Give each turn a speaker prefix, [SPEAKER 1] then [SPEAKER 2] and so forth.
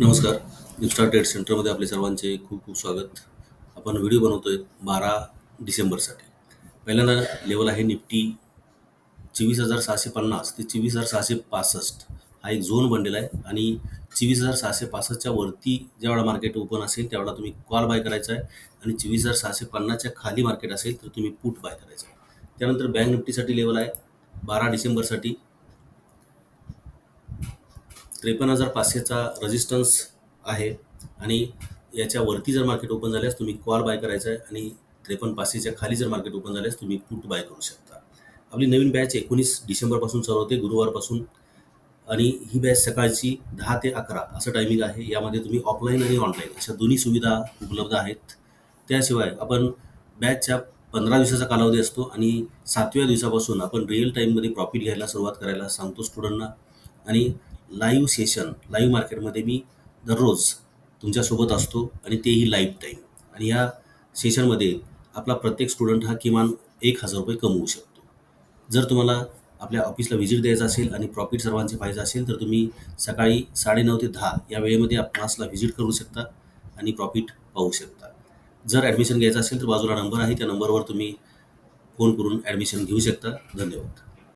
[SPEAKER 1] नमस्कार. Insta trade सेंटरमध्ये आपले सर्वांचे खूप खूप स्वागत. आपण व्हिडिओ बनवतोय बारा डिसेंबरसाठी. पहिल्यांदा लेवल आहे निफ्टी चोवीस हजार सहाशे पन्नास. ते चोवीस हजार सहाशे पासष्ट हा एक झोन बनलेला आहे आणि चोवीस हजार सहाशे पासष्टच्या वरती ज्यावेळा मार्केट ओपन असेल त्यावेळा तुम्ही कॉल बाय करायचा आहे. आणि चोवीस हजार सहाशे पन्नासच्या खाली मार्केट असेल तर तुम्ही पुट बाय करायचं आहे. त्यानंतर बँक निफ्टीसाठी लेवल आहे बारा डिसेंबरसाठी. त्रेपन्न हजार पाचशेचा रेजिस्टन्स आहे. आणि याच्या वरती जर मार्केट ओपन झाल्यास तुम्ही कॉल बाय करायचा आहे आणि त्रेपन्न पाचशेच्या खाली जर मार्केट ओपन झाल्यास तुम्ही पुट बाय करू शकता. आपली नवीन बॅच एकोणीस डिसेंबरपासून चालू होते गुरुवारपासून. आणि ही बॅच सकाळची दहा ते अकरा असं टायमिंग आहे. यामध्ये तुम्ही ऑफलाईन आणि ऑनलाईन अशा दोन्ही सुविधा उपलब्ध आहेत. त्याशिवाय आपण बॅचच्या पंधरा दिवसाचा कालावधी असतो आणि सातव्या दिवसापासून आपण रिअल टाईममध्ये प्रॉफिट घ्यायला सुरुवात करायला सांगतो स्टुडंटना आणि लाईव्ह सेशन लाईव्ह मार्केटमध्ये मी दररोज तुमच्यासोबत असतो आणि तेही लाईव्ह टाईम आणि या सेशनमध्ये आपला प्रत्येक स्टुडंट हा किमान एक हजार रुपये कमवू शकतो. जर तुम्हाला आपल्या ऑफिसला व्हिजिट द्यायचं असेल आणि प्रॉफिट सर्वांचे पाहिजे असेल तर तुम्ही सकाळी साडेनऊ ते दहा या वेळेमध्ये क्लासला व्हिजिट करू शकता आणि प्रॉफिट पाहू शकता. जर ॲडमिशन घ्यायचं असेल तर बाजूला नंबर आहे. त्या नंबरवर तुम्ही फोन करून ॲडमिशन घेऊ शकता. धन्यवाद.